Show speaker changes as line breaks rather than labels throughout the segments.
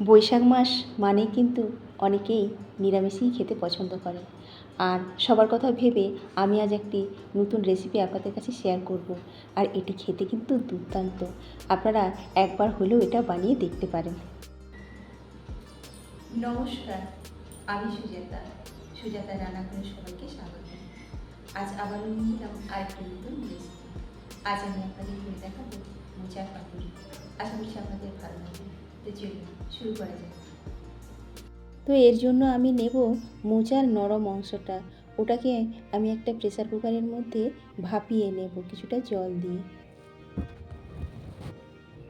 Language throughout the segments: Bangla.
বৈশাখ মাস মানে কিন্তু অনেকেই নিরামিষই খেতে পছন্দ করে। আর সবার কথা ভেবে আমি আজ একটি নতুন রেসিপি আপনাদের কাছে শেয়ার করব। আর এটি খেতে কিন্তু দুর্দান্ত। আপনারা একবার হলেও এটা বানিয়ে দেখতে পারেন। নমস্কার, আমি সুজাতা। সুজাতা রান্না করে সবাইকে স্বাগত। আজ আবারও নিয়ে আরেকটি নতুন রেসিপি আজ আমি আপনাদের করে দেখাবো মোচার পাতুরি। আশা করছি আপনাদের ভালো লাগবে। তো চলুন শুরু করা যাক। তো এর জন্য আমি নেব মোচার নরম অংশটা। ওটাকে আমি একটা প্রেসার কুকারের মধ্যে ভাপিয়ে নেব কিছুটা জল দিয়ে।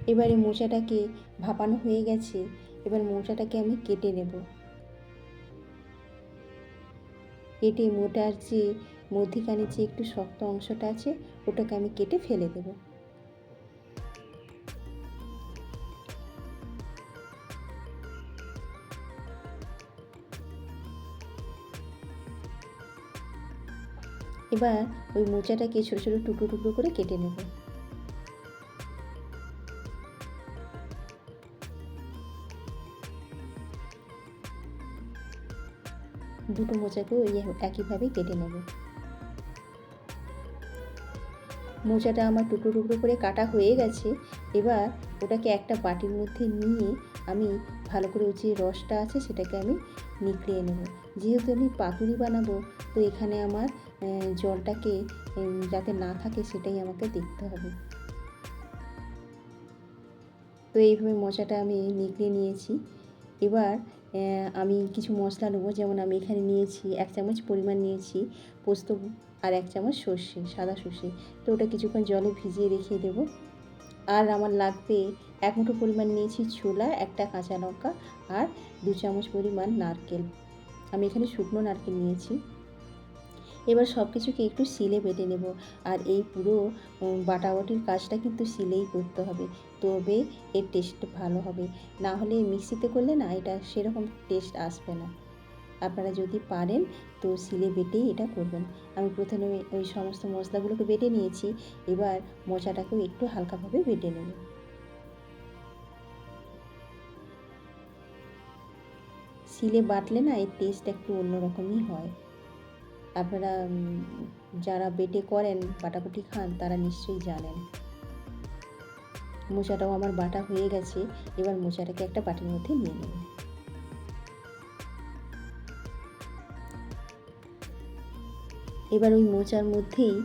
এবারে মোচাটাকে ভাপানো হয়ে গেছে, এবার মোচাটাকে আমি কেটে নেব। কেটে মোটার যে মধ্যিখানে যে একটু শক্ত অংশটা আছে, ওটাকে আমি কেটে ফেলে দেবো। এবার ওই মোচাটাকে ছোটো ছোটো টুকরো টুকরো করে কেটে নেব। দুটো মোচাকেও একইভাবে কেটে নেব। মোচাটা আমার টুকরো টুকরো করে কাটা হয়ে গেছে। এবার ওটাকে একটা বাটির মধ্যে নিয়ে আমি ভালো করে যে রসটা আছে সেটাকে আমি নিকড়িয়ে নেব। যেহেতু আমি পাতুরি বানাবো, তো এখানে আমার জলটাকে যাতে না থাকে সেটাই আমাকে দেখতে হবে। তো এইভাবে মোচাটা আমি নিকড়ে নিয়েছি। এবার আমি কিছু মশলা নেব, যেমন আমি এখানে নিয়েছি এক চামচ পরিমাণ নিয়েছি পোস্ত আর এক চামচ সর্ষে, সাদা সর্ষে। তো ওটা কিছুক্ষণ জলে ভিজিয়ে রেখে দেবো। আর আমার লাগবে এক মুঠো পরিমাণ নিয়েছি ছোলা, একটা কাঁচা লঙ্কা আর দু চামচ পরিমাণ নারকেল। আমি এখানে শুকনো নারকেল নিয়েছি। এবার সব কিছুকে একটু সিলে বেটে নেব। আর এই পুরো বাটাবাটির কাজটা কিন্তু সিলেই করতে হবে। তবে এর টেস্ট ভালো হবে। না হলে মিক্সিতে করলে না, এটা সেরকম টেস্ট আসবে না। আপনারা যদি পারেন, তো সিলে বেটেই এটা করবেন। আমি প্রথমে ওই সমস্ত মশলাগুলোকে বেটে নিয়েছি, এবার মোচাটাকেও একটু হালকাভাবে বেটে নেব। সিলে বাটলে না, এর টেস্ট একটু অন্যরকমই হয়। আপনারা যারা বেটে করেন বাটাকুটি খান, তারা নিশ্চয়ই জানেন। মোচাটাও আমার বাটা হয়ে গেছে, এবার মোচাটাকে একটা বাটির মধ্যে নিয়ে নেব। এবার ওই মোচার মধ্যেই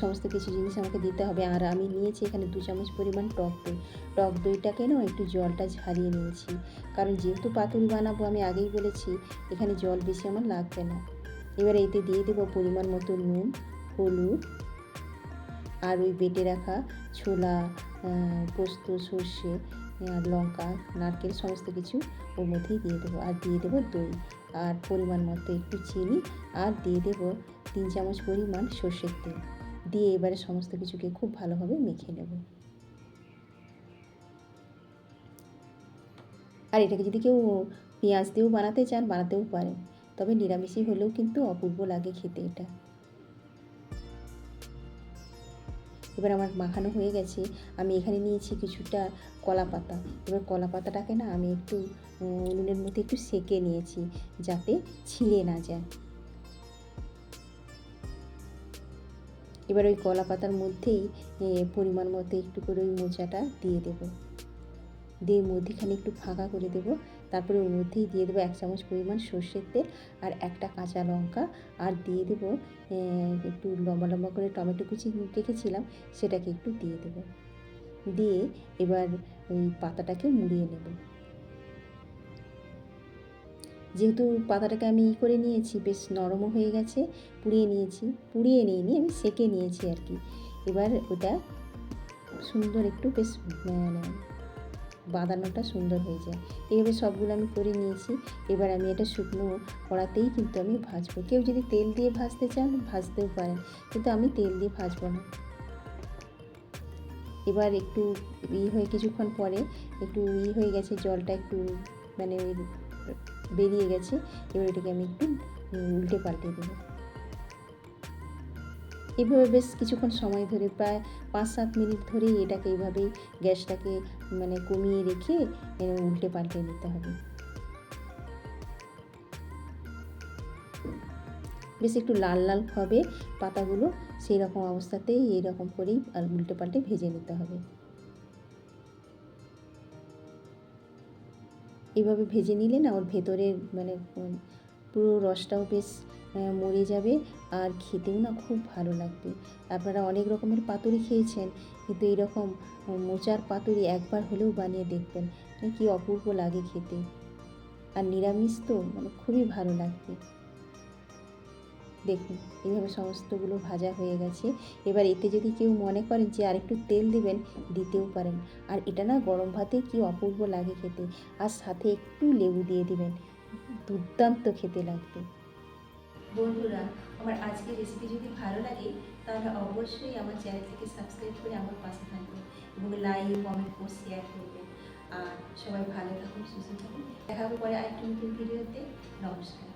সমস্ত কিছু জিনিস আমাকে দিতে হবে। আর আমি নিয়েছি এখানে দু চামচ পরিমাণ টক দই। টক দইটাকে না একটু জলটা ঝারিয়ে নিয়েছি। কারণ যেহেতু পাতুরি বানাবো, আমি আগেই বলেছি, এখানে জল বেশি আমার লাগবে না। এবার এতে দিয়ে দেবো পরিমাণ মতো নুন, হলুদ, আর ওই বেটে রাখা ছোলা পোস্ত, সর্ষে, আর লঙ্কা, নারকেল, সমস্ত কিছু ওর মধ্যেই দিয়ে দেবো। আর দিয়ে দেবো দই। আর পরিমাণ মতো একটু চিনি আর দিয়ে দেব তিন চামচ পরিমাণ সর্ষের তেল। দিয়ে এবারে সমস্ত কিছুকে খুব ভালোভাবে মেখে নেব। আর এটাকে যদি কেউ পেঁয়াজ দিয়েও বানাতে চান, বানাতেও পারেন। তবে নিরামিষই হলেও কিন্তু অপূর্ব লাগে খেতে এটা। এবার আমার মাখানো হয়ে গেছে। আমি এখানে নিয়েছি কিছুটা কলা পাতা। এবার কলা পাতাটাকে না আমি একটু নুনের মধ্যে একটু সেকে নিয়েছি যাতে ছিঁড়ে না যায়। এবার ওই কলা পাতার মধ্যেই পরিমাণ মতো একটু করে ওই মোচাটা দিয়ে দেব। দিয়ে মধ্যিখানে একটু ফাঁকা করে দেব। তারপরে ওর মধ্যেই দিয়ে দেবো এক চামচ পরিমাণ সর্ষের তেল আর একটা কাঁচা লঙ্কা। আর দিয়ে দেবো একটু লম্বা লম্বা করে টমেটো কুচি রেখেছিলাম, সেটাকে একটু দিয়ে দেবো। দিয়ে এবার ওই পাতাটাকে মুড়িয়ে নেব। যেহেতু পাতাটাকে আমি ই করে নিয়েছি, বেশ নরমও হয়ে গেছে, পুড়িয়ে নিয়েছি, পুড়িয়ে নিয়ে আমি সেকে নিয়েছি আর কি। এবার ওটা সুন্দর একটু বেশ মানে বাঁধানোটা সুন্দর হয়ে যায়। এইভাবে সবগুলো আমি করে নিয়েছি। এবার আমি এটা শুকনো কড়াতেই কিন্তু আমি ভাজবো। কেউ যদি তেল দিয়ে ভাজতে চান, ভাজতেও পারেন। কিন্তু আমি তেল দিয়ে ভাজবো না। এবার একটু ই হয়ে কিছুক্ষণ পরে একটু ই হয়ে গেছে, জলটা একটু মানে বেরিয়ে গেছে। এবার এটাকে আমি একটু উল্টে পাল্টে দেবো। এভাবে বেশ কিছুক্ষণ সময় ধরে, প্রায় পাঁচ সাত মিনিট ধরেই এটাকে এইভাবেই গ্যাসটাকে মানে কমিয়ে রেখে উল্টে পাল্টে নিতে হবে। বেশ একটু লাল লাল হবে পাতাগুলো, সেই রকম অবস্থাতেই এইরকম করেই আর উল্টে পাল্টে ভেজে নিতে হবে। এইভাবে ভেজে নিলে না ওর ভেতরের মানে পুরো রসটাও বেশ মরে যাবে আর খেতেও না খুব ভালো লাগবে। আপনারা অনেক রকমের পাতুরি খেয়েছেন, কিন্তু এইরকম মোচার পাতুরি একবার হলেও বানিয়ে দেখবেন কি অপূর্ব লাগে খেতে। আর নিরামিষ তো মানে খুবই ভালো লাগবে। দেখুন এইভাবে সমস্তগুলো ভাজা হয়ে গেছে। এবার এতে যদি কেউ মনে করেন যে আরেকটু তেল দিবেন, দিতেও পারেন। আর এটা না গরম ভাতে কি অপূর্ব লাগে খেতে। আর সাথে একটু লেবু দিয়ে দিবেন। দুর্দান্ত খেতে লাগবে। বন্ধুরা, আমার আজকের রেসিপি যদি ভালো লাগে, তাহলে অবশ্যই আমার চ্যানেলটিকে সাবস্ক্রাইব করে আমার পাশে থাকবে এবং লাইক কমেন্ট পোস্ট শেয়ার করবে আর সবাই ভালো থাকুন, সুস্থ থাকুন। দেখা হবে পরে আরেকটি নতুন ভিডিওতে নমস্কার।